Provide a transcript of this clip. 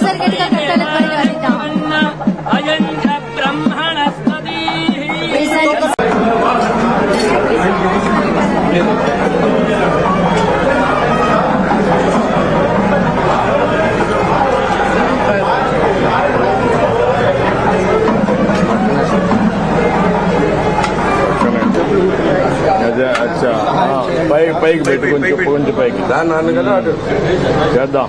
ఒకసారి గట్టిగా కట్టాల ధ్వనిలో అందిద్దాం దేశానికి అదే అచ్చా. ఆ, పై పైకి పెట్టు కొంచెం కొంచెం పైకి. దాన్ని అన్న కదా అటు. చేద్దాం.